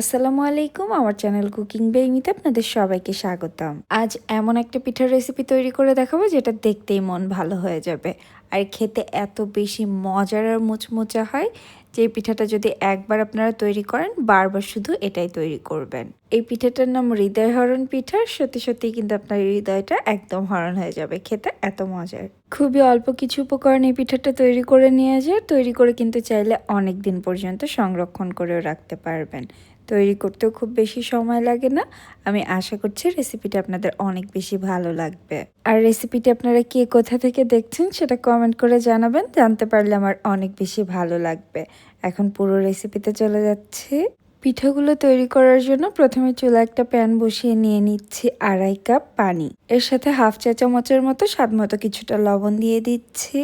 আসসালামু আলাইকুম, আমার চ্যানেল কুকিং বেইমিতে আপনাদের সবাইকে স্বাগতম। আজ এমন একটা পিঠার রেসিপি তৈরি করে দেখাবো যেটা দেখতেই মন ভালো হয়ে যাবে। আর খেতে এত বেশি মজার আর মুচমুচা হয় যে পিঠাটা যদি একবার আপনারা তৈরি করেন, বারবার শুধু এটাই তৈরি করবেন। এই পিঠাটার নাম হৃদয় হরণ পিঠা, সত্যি সত্যি কিন্তু আপনার হৃদয়টা একদম হরণ হয়ে যাবে, খেতে এত মজার। খুবই অল্প কিছু উপকরণ এই পিঠাটা তৈরি করে নিয়ে যায় তৈরি করে কিন্তু চাইলে অনেক দিন পর্যন্ত সংরক্ষণ করেও রাখতে পারবেন। তৈরি করতেও খুব বেশি সময় লাগে না। আমি আশা করছি রেসিপিটা আপনাদের অনেক বেশি ভালো লাগবে। আর রেসিপিটি আপনারা কে কোথা থেকে দেখছেন সেটা কমেন্ট করে জানাবেন। জানতে পারলে আমার অনেক বেশি ভালো লাগবে। এখন পুরো রেসিপিতে চলে যাচ্ছে। পিঠাগুলো তৈরি করার জন্য প্রথমে চুলা একটা প্যান বসিয়ে নিয়ে নিচ্ছি আড়াই কাপ পানি। এর সাথে হাফ চা চামচের মতো স্বাদ মতো কিছুটা লবণ দিয়ে দিচ্ছি।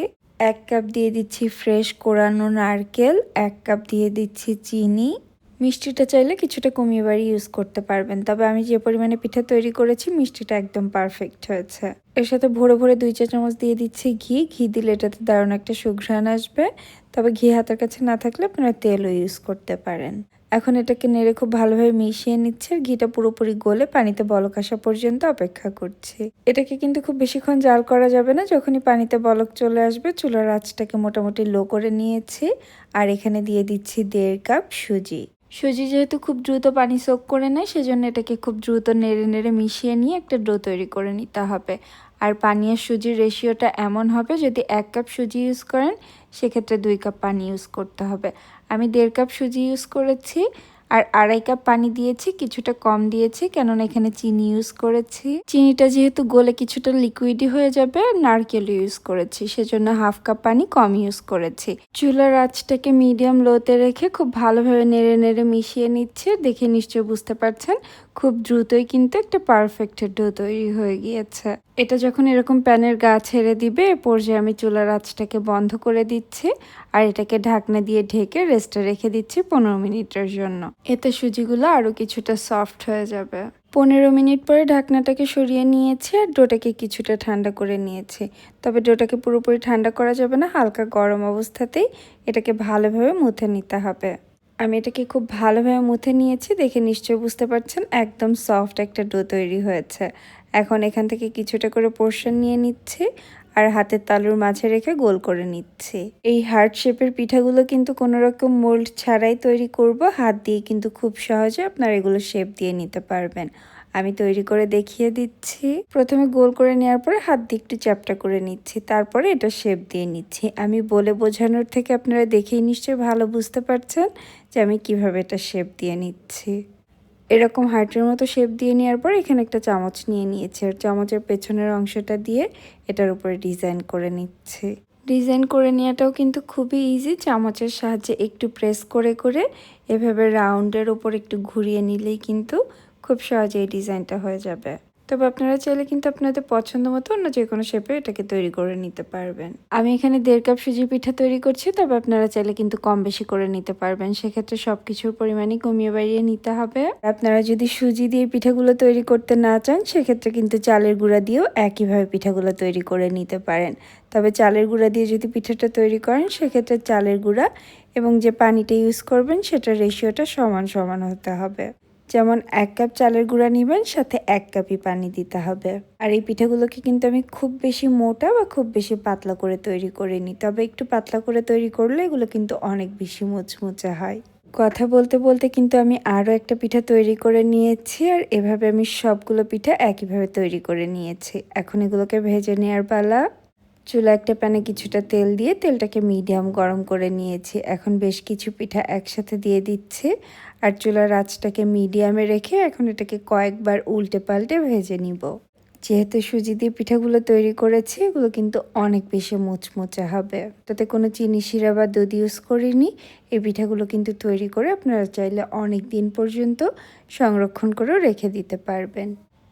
এক কাপ দিয়ে দিচ্ছি ফ্রেশ কোরানো নারকেল, এক কাপ দিয়ে দিচ্ছি চিনি। মিষ্টিটা চাইলে কিছুটা কমিয়ে বাড়ি ইউজ করতে পারবেন, তবে আমি যে পরিমাণে পিঠা তৈরি করেছি মিষ্টিটা একদম পারফেক্ট হয়েছে। এর সাথে ভরে ভরে দুই চা চামচ দিয়ে দিচ্ছি ঘি। ঘি দিলে এটাতে দারুণ একটা সুঘ্রাণ আসবে, তবে ঘি হাতের কাছে না থাকলে আপনারা তেলও ইউজ করতে পারেন। এখন এটাকে নেড়ে খুব ভালোভাবে মিশিয়ে নিচ্ছে আর ঘিটা পুরোপুরি গলে পানিতে বলক আসা পর্যন্ত অপেক্ষা করছি। এটাকে কিন্তু খুব বেশিক্ষণ জাল করা যাবে না, যখনই পানিতে বলক চলে আসবে, চুলার আঁচটাকে মোটামুটি লো করে নিয়েছি আর এখানে দিয়ে দিচ্ছি দেড় কাপ সুজি। সুজি যেহেতু খুব দ্রুত পানি সোক করে নেয়, সেজন্য এটাকে খুব দ্রুত নেড়ে নেড়ে মিশিয়ে নিয়ে একটা ডো তৈরি করে নিতে হবে। আর পানি আর সুজির রেশিওটা এমন হবে, যদি এক কাপ সুজি ইউজ করেন, সেক্ষেত্রে দুই কাপ পানি ইউজ করতে হবে। আমি দেড় কাপ সুজি ইউজ করেছি, আর আড়াই কাপ পানি দিয়েছি, কিছুটা কম দিয়েছি, কেননা এখানে চিনি ইউজ করেছি। চিনিটা যেহেতু গলে কিছুটা লিকুইডই হয়ে যাবে, নারকেল ইউজ করেছি, সেজন্য হাফ কাপ পানি কম ইউজ করেছি। চুলার আঁচটাকে মিডিয়াম লোতে রেখে খুব ভালোভাবে নেড়ে নেড়ে মিশিয়ে নিচ্ছে, দেখে নিশ্চয়ই বুঝতে পারছেন। খুব দ্রুতই কিন্তু একটা পারফেক্ট ডো তৈরি হয়ে গিয়েছে। এটা যখন এরকম প্যানের গা ছেড়ে দিবে পর্যায়ে আমি চুলার আঁচটাকে বন্ধ করে দিচ্ছি আর এটাকে ঢাকনা দিয়ে ঢেকে রেস্টে রেখে দিচ্ছি পনেরো মিনিটের জন্য। এতে সুজিগুলো আরও কিছুটা সফট হয়ে যাবে। পনেরো মিনিট পরে ঢাকনাটাকে সরিয়ে নিয়েছি আর ডোটাকে কিছুটা ঠান্ডা করে নিয়েছি। তবে ডোটাকে পুরোপুরি ঠান্ডা করা যাবে না, হালকা গরম অবস্থাতেই এটাকে ভালোভাবে মুথে নিতে হবে। আমি এটাকে খুব ভালোভাবে মুথে নিয়েছি, দেখে নিশ্চয় বুঝতে পারছেন, একদম সফট একটা ডো তৈরি হয়েছে। এখন এখান থেকে কিছুটা করে পোর্শন নিয়ে নিচ্ছি আর হাতের তালুর মাঝে রেখে গোল করে নিচ্ছি। এই হার্ট শেপের পিঠাগুলো কিন্তু কোনো রকম মোল্ড ছাড়াই তৈরি করব, হাত দিয়ে কিন্তু খুব সহজে আপনারা এগুলো শেপ দিয়ে নিতে পারবেন। আমি তৈরি করে দেখিয়ে দিচ্ছি। প্রথমে গোল করে নেওয়ার পরে হাত দিয়ে একটু চ্যাপটা করে নিচ্ছি। তারপরে এটা শেপ দিয়ে নিচ্ছি। আমি বলে বোঝানোর থেকে আপনারা দেখেই নিশ্চয়ই ভালো বুঝতে পারছেন যে আমি কীভাবে এটা শেপ দিয়ে নিচ্ছি। এরকম হার্টের মতো শেপ দিয়ে নেওয়ার পর এখানে একটা চামচ নিয়ে নিয়েছি। আর চামচের পেছনের অংশটা দিয়ে এটার উপরে ডিজাইন করে নিচ্ছি। ডিজাইন করে নেওয়াটাও কিন্তু খুবই ইজি। চামচের সাহায্যে একটু প্রেস করে করে এভাবে রাউন্ডের ওপর একটু ঘুরিয়ে নিলেই কিন্তু খুব সহজে এই ডিজাইনটা হয়ে যাবে। তবে আপনারা চাইলে কিন্তু আপনাদের পছন্দ মতো অন্য যে কোনো শেপে এটাকে তৈরি করে নিতে পারবেন। আমি এখানে দেড় কাপ সুজি পিঠা তৈরি করছি, তবে আপনারা চাইলে কিন্তু কম বেশি করে নিতে পারবেন। সেক্ষেত্রে সব কিছুর পরিমাণই কমিয়ে বাড়িয়ে নিতে হবে। আপনারা যদি সুজি দিয়ে পিঠাগুলো তৈরি করতে না চান, সেক্ষেত্রে কিন্তু চালের গুঁড়া দিয়েও একইভাবে পিঠাগুলো তৈরি করে নিতে পারেন। তবে চালের গুঁড়া দিয়ে যদি পিঠাটা তৈরি করেন, সেক্ষেত্রে চালের গুঁড়া এবং যে পানিটা ইউজ করবেন, সেটার রেশিওটা সমান সমান হতে হবে। যেমন এক কাপ চালের গুঁড়া নেবেন, সাথে এক কাপই পানি দিতে হবে। আর এই পিঠাগুলোকে কিন্তু আমি খুব বেশি মোটা বা খুব বেশি পাতলা করে তৈরি করিনি তবে একটু পাতলা করে তৈরি করলে এগুলো কিন্তু অনেক বেশি মুচমুচে হয়। কথা বলতে বলতে কিন্তু আমি আরও একটা পিঠা তৈরি করে নিয়েছি, আর এভাবে আমি সবগুলো পিঠা একইভাবে তৈরি করে নিয়েছি। এখন এগুলোকে ভেজে নেওয়ার পালা। চুলা একটা প্যানে কিছুটা তেল দিয়ে তেলটাকে মিডিয়াম গরম করে নিয়েছি। এখন বেশ কিছু পিঠা একসাথে দিয়ে দিচ্ছে। আর চুলার আঁচটাকে মিডিয়ামে রেখে এখন এটাকে কয়েকবার উল্টে পাল্টে ভেজে নিব। যেহেতু সুজি দিয়ে পিঠাগুলো তৈরি করেছি, এগুলো কিন্তু অনেক বেশি মুচমুচে হবে। তাতে কোনো চিনি, শিরা বা দুধ ইউজ করিনি। এই পিঠাগুলো কিন্তু তৈরি করে আপনারা চাইলে অনেক দিন পর্যন্ত সংরক্ষণ করেও রেখে দিতে পারবেন।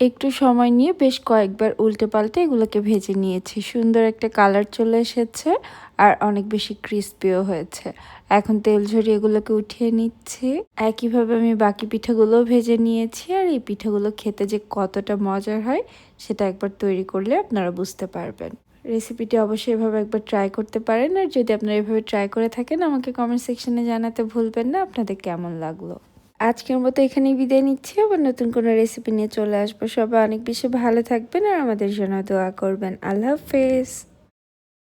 একটু সময় নিয়ে বেশ কয়েকবার উল্টে পাল্টে এগুলোকে ভেজে নিয়েছি। সুন্দর একটা কালার চলে এসেছে আর অনেক বেশি ক্রিস্পিও হয়েছে। এখন তেল ঝরিয়ে এগুলোকে উঠিয়ে নিচ্ছি। একইভাবে আমি বাকি পিঠাগুলো ভেজে নিয়েছি আর এই পিঠাগুলো খেতে যে কতটা মজার হয়, সেটা একবার তৈরি করলে আপনারা বুঝতে পারবেন। রেসিপিটি অবশ্যই এভাবে একবার ট্রাই করতে পারেন আর যদি আপনারা এভাবে ট্রাই করে থাকেন, আমাকে কমেন্ট সেকশনে জানাতে ভুলবেন না। আপনাদের কেমন লাগল? আজকের মতো এখানেই বিদায় নিচ্ছি। আবার নতুন কোনো রেসিপি নিয়ে চলে আসব। সবাই অনেক বেশি ভালো থাকবেন আর আমাদের জন্য দোয়া করবেন। আল্লাহ হাফেজ।